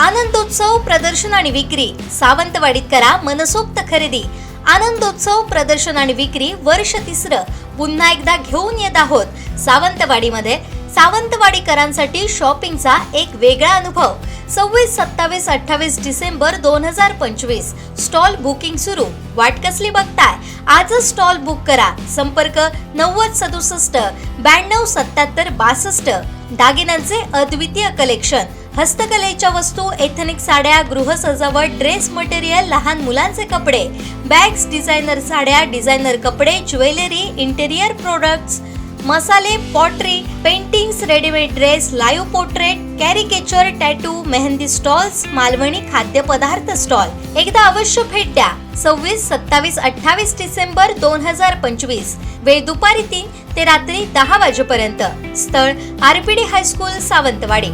आनंदोत्सव प्रदर्शन आणि विक्री. सावंतवाडीत करा मनसोक्त खरेदी. आनंदोत्सव प्रदर्शन आणि विक्री वर्ष तिसरं. पुन्हा एकदा घेऊन येत आहोत. सावंतवाडीमध्ये सावंतवाडीकरांसाठी शॉपिंगचा एक वेगळा अनुभव. सव्वीस सत्तावीस अठ्ठावीस डिसेंबर दोन हजार पंचवीस. स्टॉल बुकिंग सुरू. वाट कसली बघताय? आजच स्टॉल बुक करा. संपर्क नव्वद सदुसष्ट ब्याण्णव सत्याहत्तर बासष्ट. दागिन्यांचे अद्वितीय कलेक्शन. हस्तकलेच्या वस्तू एथनिक साड्या गृहसजावट ड्रेस मटेरियल लहान मुलांचे कपडे बॅग्स डिझायनर साड्या डिझायनर कपडे ज्वेलरी इंटेरियर प्रोडक्ट्स मसाले pottery paintings readymade dress live portrait caricature tattoo mehndi stalls Malvani खाद्यपदार्थ स्टॉल. एकदा अवश्य भेट द्या. सव्वीस सत्तावीस अठ्ठावीस डिसेंबर दोन हजार पंचवीस. वेळ दुपारी तीन ते रात्री दहा वाजेपर्यंत. स्थळ आरपीडी हायस्कूल सावंतवाडी.